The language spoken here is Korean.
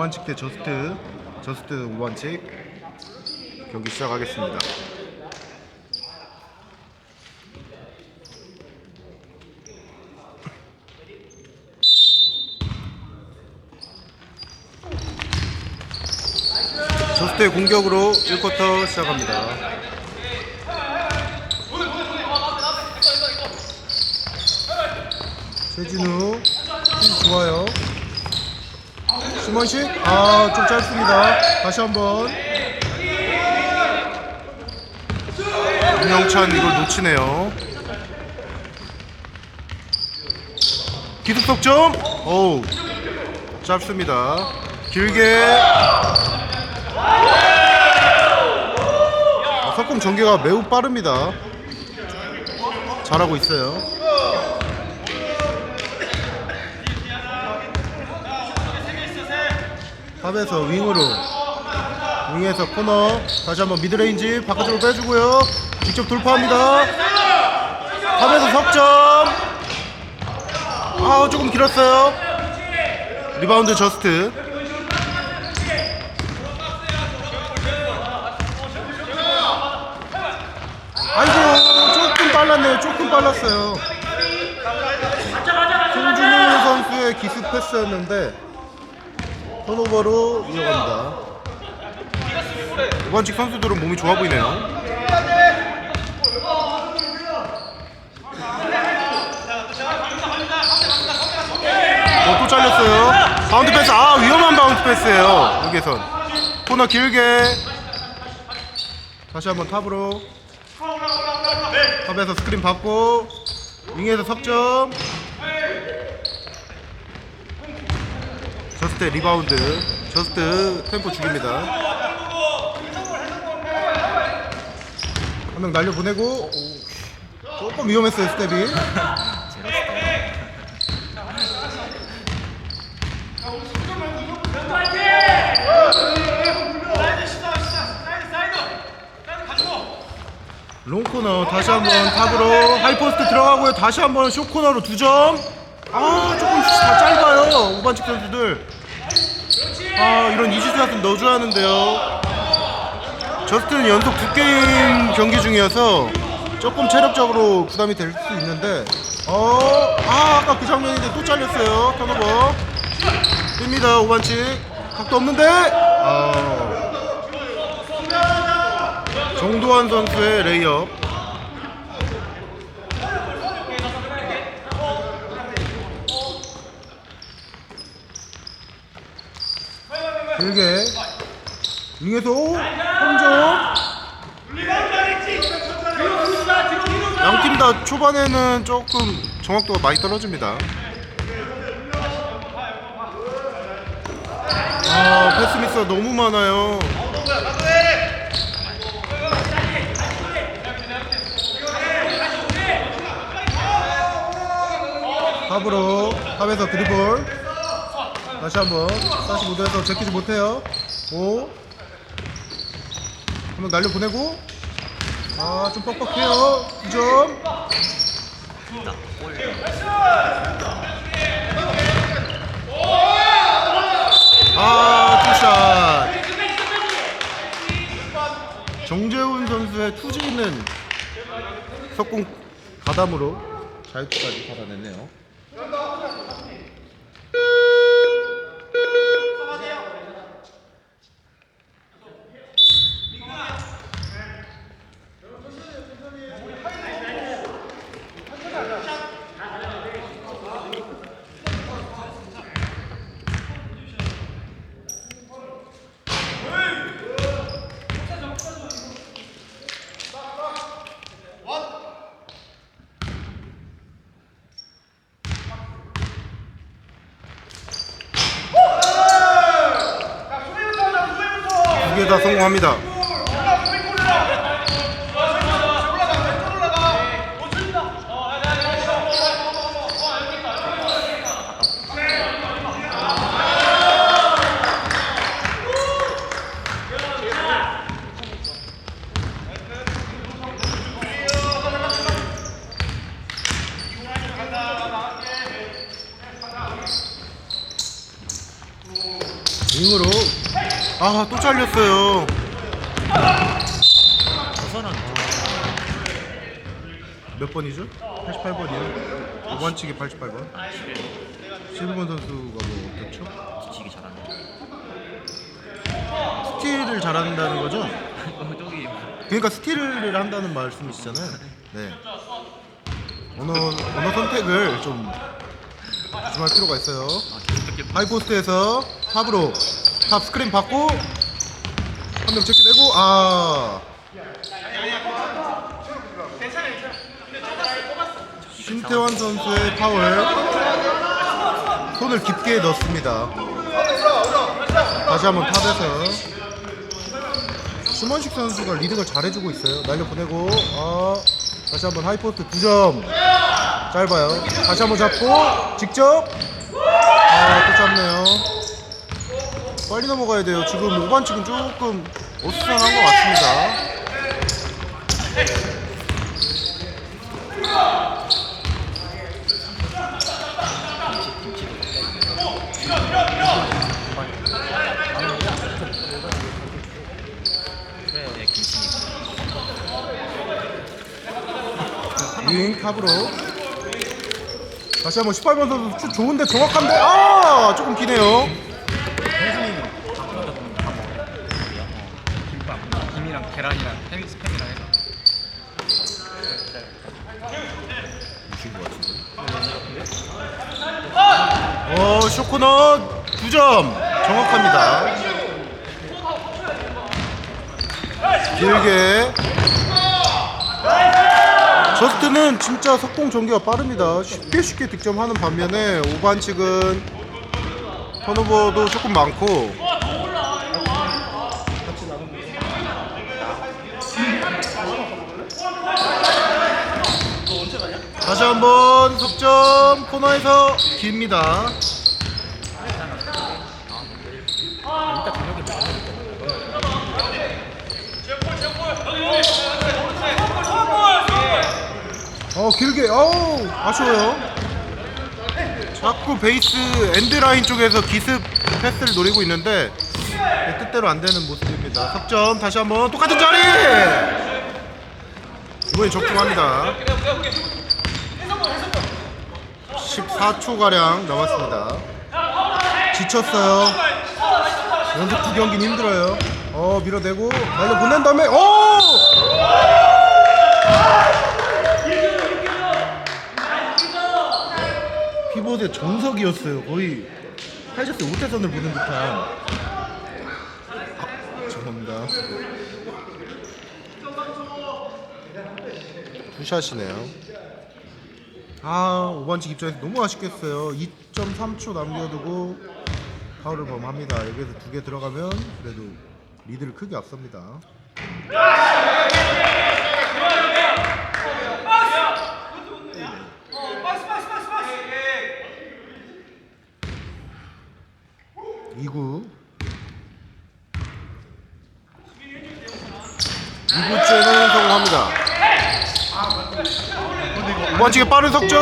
오반칙 대 저스트 저스트 오반칙 경기 시작하겠습니다. 저스트의 공격으로 1쿼터 시작합니다. 최진우 힘 좋아요. 수만식 아좀 짧습니다. 다시 한번 윤영찬 이걸 놓치네요. 기습 석점 어우 짧습니다. 길게 아, 석공 전개가 매우 빠릅니다. 잘하고 있어요. 탑에서 윙으로 윙에서 코너. 다시 한번 미드레인지 바깥으로 빼주고요. 직접 돌파합니다. 탑에서 석점. 아 조금 길었어요. 리바운드 저스트. 아이고 조금 빨랐네요. 조금 빨랐어요. 송준우 선수의 기습 패스였는데 턴오버로 이어갑니다. 이관직 선수들은 몸이 좋아 보이네요. 어, 또 잘렸어요. 바운드 패스. 아, 위험한 바운드 패스예요. 여기선. 코너 길게. 다시 한번 탑으로. 탑에서 스크린 받고. 윙에서 석점. 저스트 리바운드 저스트 템포 죽입니다. 한 명 날려보내고 조금 위험했어요 스텝이. 롱코너 다시 한번 탑으로 하이포스트 들어가고요. 다시 한번 쇼코너로 두점. 아 조금 다 짧아요 우반칙 선수들 아 이런 이지수 같은 넣어줘야 하는데요. 저스트는 연속 두 게임 경기 중이어서 조금 체력적으로 부담이 될 수 있는데. 어 아 아까 그 장면인데 또 잘렸어요. 턴오버. 뜹니다 오반칙. 각도 없는데. 아. 정도환 선수의 레이업 길게. 윙에서 3점 양 팀 다 초반에는 조금 정확도가 많이 떨어집니다. 아 패스 미스가 너무 많아요. 탑으로 탑에서 드리블 다시 한번 45도에서 제끼지 못해요. 5 한번 날려보내고. 아 좀 뻑뻑해요. 2점. 아 투샷. 정재훈 선수의 투지 있는 석공 가담으로 자유투까지 받아냈네요 다 성공합니다. 으로 아 또 잘렸어요. 우선은 몇 번이죠? 88번이요? 5반칙이 88번. 11번 선수가 뭐 어떻죠? 지치기 잘하네. 스틸을 잘한다는 거죠? 저기 그러니까 스틸을 한다는 말씀이시잖아요. 네. 언어, 언어 선택을 좀 조심할 필요가 있어요. 하이포스트에서 탑으로 탑 스크린 받고 한 명 제껴내고 아. 신태환 선수의 파울 손을 깊게 넣습니다. 다시 한번 탑에서. 심원식 선수가 리딩을 잘해주고 있어요. 날려 보내고 아. 다시 한번 하이포스트 2점. 짧아요. 다시 한번 잡고 직접. 아또 짧네요 빨리 넘어가야 돼요. 지금 5반 측은 조금 어수선한 것 같습니다. 윙 탑으로. 다시 한번 18번 선수 슛 좋은데 정확한데 아! 조금 기네요 김밥, 김이랑 계란이랑 햄 스팸이랑 해서. 어 쇼코넛 2점. 정확합니다. 길게. 저스트는 진짜 석공 전개가 빠릅니다. 쉽게 쉽게 득점하는 반면에 오반칙은 턴오버도 조금 많고 다시 한번 석점 코너에서 깁니다. 어 길게. 어우 아쉬워요. 자꾸 베이스 엔드라인 쪽에서 기습 패스를 노리고 있는데 네, 뜻대로 안 되는 모습입니다. 석점 다시 한번 똑같은 자리! 이번엔 적중합니다 14초가량 남았습니다 지쳤어요 연속 두 경기는 힘들어요 어 밀어내고 날려 보낸 다음에 오 피봇의 정석이었어요. 거의 팔자스 우태선을 보는 듯한. 아, 죄송합니다. 투샷이네요. 아, 5반칙 입장에서 너무 아쉽겠어요. 2.3초 남겨두고 파울을 범합니다. 여기에서 두 개 들어가면 그래도 리드를 크게 앞섭니다. 이구 2구째는 성공합니다. 이번치게 빠른 석점